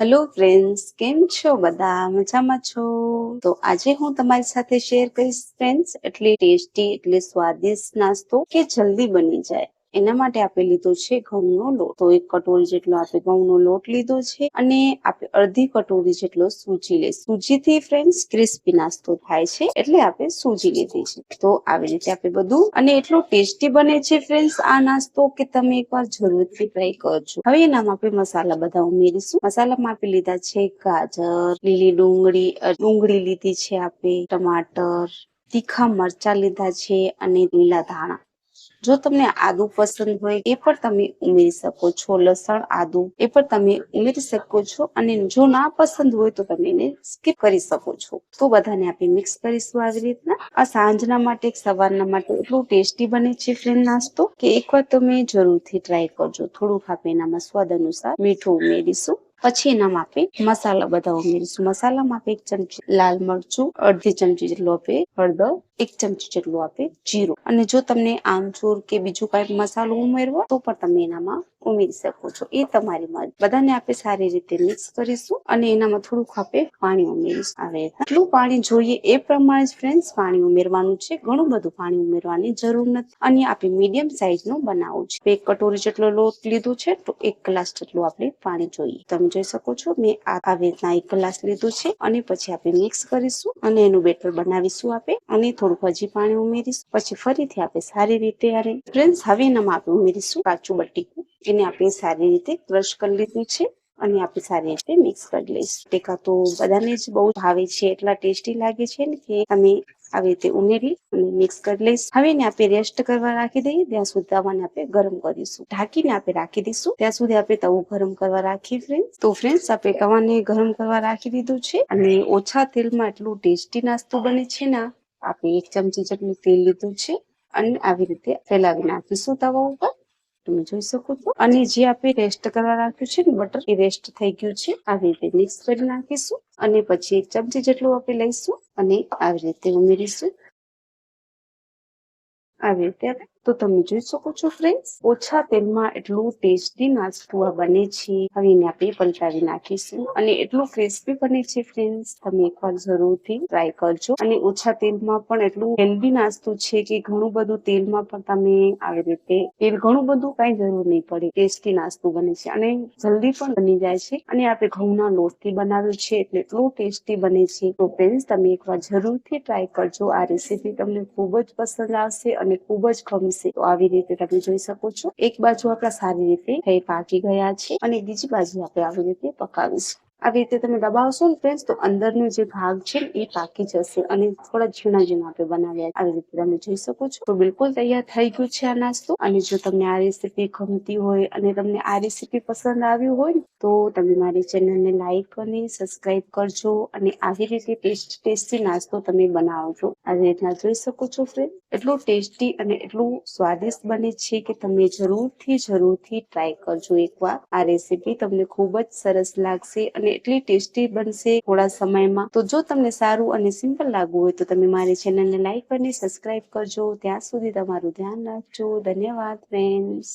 Hello friends કેમ છો બધા? મજામાં છો? તો આજે હું તમારી સાથે શેર કરીશ ફ્રેન્ડ્સ એટલે ટેસ્ટી એટલે સ્વાદિષ્ટ નાસ્તો કે જલ્દી બની જાય. એના માટે આપણે લીધો છે ઘઉંનો લોટ. તો એક કટોરી જેટલો આપણે ઘઉંનો લોટ લીધો છે અને આપણે અડધી કટોરી જેટલો સૂજી લઈશું સૂજીથી ફ્રેન્ડ્સ ક્રિસ્પી નાસ્તો થાય છે એટલે આપણે સૂજી લીધી છે. તો આવી રીતે આપણે બધું અને એટલો ટેસ્ટી બને છે ફ્રેન્ડ્સ આ નાસ્તો કે તમે એકવાર જરૂરથી ટ્રાય કરજો. હવે એનામાં આપણે મસાલા બધા ઉમેરીશું. મસાલામાં આપણે લીધા છે ગાજર, લીલી ડુંગળી ડુંગળી લીધી છે આપણે ટમાટર, તીખા મરચા લીધા છે અને લીલા ધાણા. જો તમને આદુ પસંદ હોય, એ પણ તમે ઉમેરી શકો છો. લસણ, આદુ, એ પણ તમે ઉમેરી શકો છો. અને જો ના પસંદ હોય તો તમે એને સ્કીપ કરી શકો છો. તો બધાને આપણે મિક્સ કરીશું આવી રીતના. આ સાંજના માટે સવારના માટે એટલું ટેસ્ટી બને છે ફ્રેન્ડ નાસ્તો કે એકવાર તમે જરૂરથી ટ્રાય કરજો. થોડુંક આપણે એનામાં સ્વાદ અનુસાર મીઠું ઉમેરીશું. પછી એનામાં આપણે મસાલા બધા ઉમેરીશું. મસાલામાં આપણે એક ચમચી લાલ મરચું, અડધી ચમચી જેટલું આપણે હળદર એક ચમચી જેટલું આપણે જીરું. અને જો તમને આમચૂર કે બીજું કઈ મસાલો ઉમેરવો, તો પણ તમે એનામાં ઉમેરી શકો છો. એ તમારી મરજી. બધાને આપણે સારી રીતે મિક્સ કરીશું અને એનામાં થોડુંક આપણે પાણી ઉમેરીશું. આવે એટલું પાણી જોઈએ એ પ્રમાણે જ ફ્રેન્ડ્સ, પાણી ઉમેરવાનું છે. ઘણું બધું પાણી ઉમેરવાની જરૂર નથી. અને આપણે મીડિયમ સાઈઝનું બનાવવું છે. એક કટોરી જેટલો લોટ લીધો છે, તો એક ગ્લાસ જેટલું આપણે પાણી જોઈએ. તમે જોઈ શકો છો, મેં આ રીતના એક ગ્લાસ લીધું છે. અને પછી આપણે મિક્સ કરીશું અને એનું બેટર બનાવીશું આપણે અને થોડુંક હજી પાણી ઉમેરીશું. પછી ફરીથી આપણે સારી રીતે અરે ફ્રેન્ડ્સ, હવે આપણે ઉમેરીશું કાચું બટીકું. એને આપણે સારી રીતે ક્રશ કરી લીધું છે અને આપણે સારી રીતે મિક્સ કરી લઈશું. ટેકા તો બધાને જ બહુ ભાવે છે, એટલા ટેસ્ટી લાગે છે ને કે તમે આવી રીતે ઉમેરી અને મિક્સ કરી લઈશું. હવે ને આપણે રેસ્ટ કરવા રાખી દઈએ, ત્યાં સુધી તવાને આપણે ગરમ કરીશું. ઢાંકીને આપણે રાખી દઈશું. ત્યાં સુધી આપણે તવું ગરમ કરવા રાખીએ ફ્રેન્ડ તો ફ્રેન્ડ્સ, આપણે તવાને ગરમ કરવા રાખી દીધું છે અને ઓછા તેલમાં એટલું ટેસ્ટી નાસ્તો બને છે ને આપણે એક ચમચી જેટલું તેલ લીધું છે અને આવી રીતે ફેલાવી નાખીશું તવા ઉપર. તમે જોઈ શકો છો. અને જે આપણે રેસ્ટ કરવા રાખ્યું છે ને બટર એ રેસ્ટ થઈ ગયું છે. આવી રીતે મિક્સ કરી નાખીશું અને પછી એક ચમચી જેટલું આપણે લઈશું અને આવી રીતે ઉમેરીશું. આવી રીતે આપણે તો તમે જોઈ શકો છો ફ્રેન્ડ્સ ઓછા તેલમાં એટલું ટેસ્ટી નાસ્તું આ બને છે. હવે એને આપણે પલટાવી નાખીશું. અને એટલું ક્રિસ્પી બને છે ફ્રેન્ડ્સ તમે એકવાર જરૂરથી ટ્રાય કરજો. અને ઓછા તેલમાં પણ એટલું હેલ્ધી નાસ્તું છે કે ઘણું બધું તેલમાં પણ તમે આવી રીતે, તેલ ઘણું બધું કઈ જરૂર નહીં પડે. ટેસ્ટી નાસ્તું બને છે. અને જલ્દી પણ બની જાય છે. અને આપણે ઘઉંના લોટથી બનાવ્યું છે એટલે એટલું ટેસ્ટી બને છે. તો ફ્રેન્ડ્સ તમે એકવાર જરૂરથી ટ્રાય કરજો. આ રેસીપી તમને ખૂબ જ પસંદ આવશે અને ખૂબ જ ગમશે. તો આવી રીતે તમે જોઈ શકો છો. એક બાજુ આપણા સારી રીતે થઈ પાકી ગયા છે અને બીજી બાજુ આપણે આવી રીતે પકાવીશું. આવી રીતે તમે દબાવશો ને ફ્રેન્ડ તો અંદરનો જે ભાગ છે એ પાકી જશે અને થોડા ઝીણા ઝીણા આપણે બનાવ્યા આવી રીતે તમે જોઈ શકો છો. તો બિલકુલ તૈયાર થઈ ગયું છે આ નાસ્તો. અને જો તમને આ રેસીપી ગમતી હોય અને તમને આ રેસીપી પસંદ આવ્યું હોય તો તમે મારી ચેનલને લાઈક અને સબસ્ક્રાઇબ કરજો અને આવી રીતે ટેસ્ટ ટેસ્ટી નાસ્તો તમે બનાવજો. આવી રીતના જોઈ શકો છો ફ્રેન્ડ એટલું ટેસ્ટી અને એટલું સ્વાદિષ્ટ બને છે કે તમે જરૂરથી જરૂરથી ટ્રાય કરજો એકવાર. આ રેસીપી તમને ખૂબ જ સરસ લાગશે અને એટલી ટેસ્ટી બનશે થોડા સમયમાં. તો જો તમને સારું અને સિમ્પલ લાગવું હોય તો તમે મારી ચેનલને લાઈક અને સબસ્ક્રાઇબ કરજો. ત્યાં સુધી તમારું ધ્યાન રાખજો. ધન્યવાદ ફ્રેન્ડ્સ